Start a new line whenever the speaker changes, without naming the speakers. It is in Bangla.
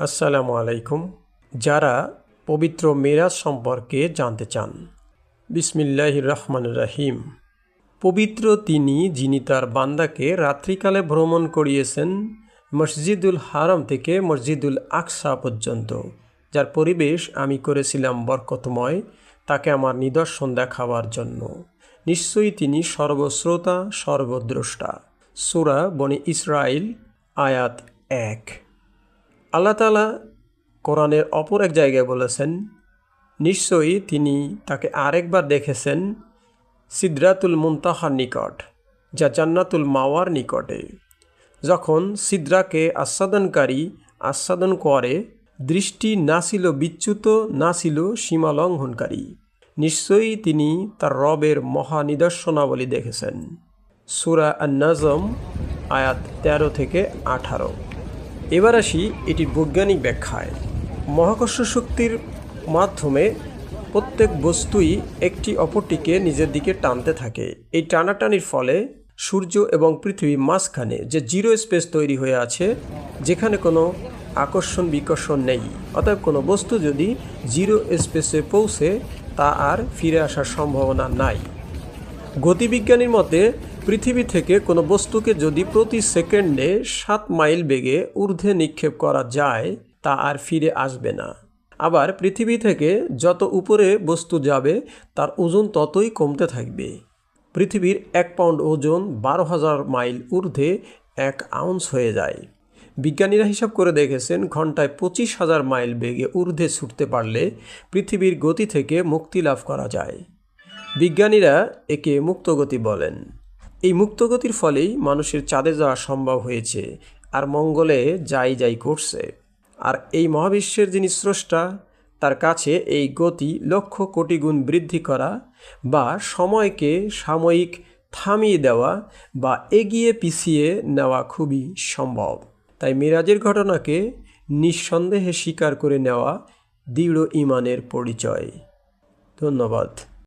আসসালামু আলাইকুম। যারা পবিত্র মেরাজ সম্পর্কে জানতে চান বিসমিল্লাহ রহমান রাহিম। পবিত্র তিনি, যিনি তার বান্দাকে রাত্রিকালে ভ্রমণ করিয়েছেন, মসজিদুল হারাম থেকে মসজিদুল আকসা পর্যন্ত, যার পরিবেশ আমি করেছিলাম বরকতময়, তাকে আমার নিদর্শন দেখাবার জন্য। নিশ্চয়ই তিনি সর্বশ্রোতা, সর্বদ্রষ্টা। সুরা বনি ইসরাইল আয়াত এক। আল্লাহ তালা কোরআনের অপর এক জায়গায় বলেছেন, নিশ্চয়ই তিনি তাকে আরেকবার দেখেছেন সিদ্রাতুল মুনতাহার নিকট, যা জান্নাতুল মাওয়ার নিকটে। যখন সিদ্রাকে আস্বাদনকারী আস্বাদন করে, দৃষ্টি না ছিল বিচ্যুত না ছিল সীমালঙ্ঘনকারী। নিশ্চয়ই তিনি তার রবের মহা নিদর্শনাবলী দেখেছেন। সুরা আন্নাজম, আয়াত তেরো থেকে আঠারো। এবার আসি এটি বৈজ্ঞানিক ব্যাখ্যায়। মহাকর্ষ শক্তির মাধ্যমে প্রত্যেক বস্তুই একটি অপরটিকে নিজের দিকে টানতে থাকে। এই টানাটানির ফলে সূর্য এবং পৃথিবী মাঝখানে যে জিরো স্পেস তৈরি হয়ে আছে, যেখানে কোনো আকর্ষণ বিকর্ষণ নেই। অতএব কোনো বস্তু যদি জিরো স্পেসে পৌঁছে, তা আর ফিরে আসার সম্ভাবনা নাই। গতিবিজ্ঞানীর মতে পৃথিবী থেকে কোনো বস্তুকে যদি প্রতি সেকেন্ডে সাত মাইল বেগে ঊর্ধ্বে নিক্ষেপ করা যায়, তা আর ফিরে আসবে না। আবার পৃথিবী থেকে যত উপরে বস্তু যাবে, তার ওজন ততই কমতে থাকবে। পৃথিবীর এক পাউন্ড ওজন বারো হাজার মাইল ঊর্ধ্বে এক আউন্স হয়ে যায়। বিজ্ঞানীরা হিসাব করে দেখেছেন, ঘন্টায় পঁচিশ হাজার মাইল বেগে ঊর্ধ্বে ছুটতে পারলে পৃথিবীর গতি থেকে মুক্তি লাভ করা যায়। বিজ্ঞানীরা একে মুক্তগতি বলেন। এই মুক্তগতির ফলেই মানুষের চাঁদে যাওয়া সম্ভব হয়েছে আর মঙ্গলে যাই যাই করছে আর এই মহাবিশ্বের যিনি স্রষ্টা, তার কাছে এই গতি লক্ষ কোটি গুণ বৃদ্ধি করা বা সময়কে সাময়িক থামিয়ে দেওয়া বা এগিয়ে পিছিয়ে নেওয়া খুবই সম্ভব। তাই মিরাজের ঘটনাকে নিঃসন্দেহে স্বীকার করে নেওয়া দৃঢ় ইমানের পরিচয়। ধন্যবাদ।